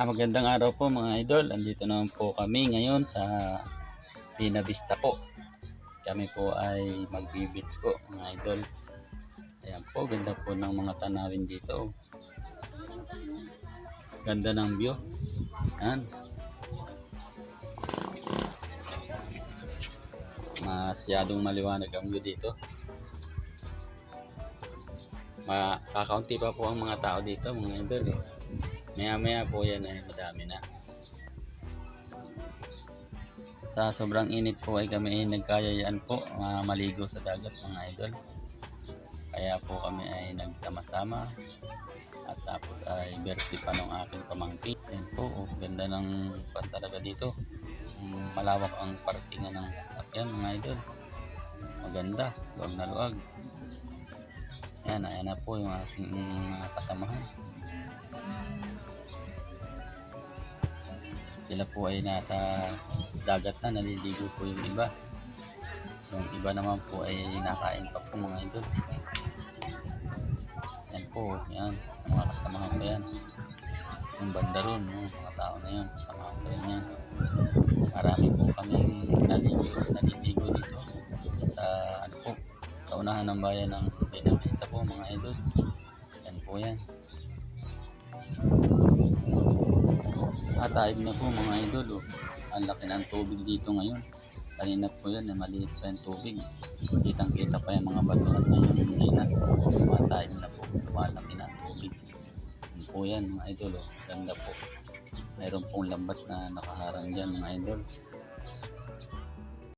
Ah, magandang araw po mga idol. Andito naman po kami ngayon sa Pina Vista po. Kami po ay magbibits po mga idol. Ayan po, ganda po ng mga tanawin dito. Ganda ng view. Ayan. Masyadong maliwanag ang view dito. Makakaunti pa po ang mga tao dito mga idol. eh. Maya maya po yan ay madami na. Sa sobrang init po ay kami ay nagkayayaan po ah, maligo sa dagat mga idol. Kaya po kami ay nagsama-sama at tapos ay birthday pa ng aking pamangkin. Yan po, oh, ganda ng pan talaga dito. Mm, Malawak ang parkingan ng sasakyan mga idol. Maganda, luwag na luwag. Yan, ayan na po yung aking mga kasamahan. Sila po ay nasa dagat na, naliligo po yung iba. Yung iba naman po ay nakain pa po mga idol. Yan po, yan. Mga kasamahan ko yan. Yung banda ron, yung mga tao na yan. Kasamahan ko yan yan. Marami po kami naliligo, naliligo dito. Sa ano po, sa unahan ng bayan ng Benavista po mga idol. Yan po yan. Ataib na po mga idol. Oh. Ang laki ng tubig dito ngayon. Kanina po yan, eh, maliit pa yung tubig. Kitang kita pa yung mga bato at ngayon hindi na. Mataib na po. Malaki na ang tubig. Yan po yan mga idol. Oh. Ganda po. Mayroon pong lambat na nakaharang dyan mga idol.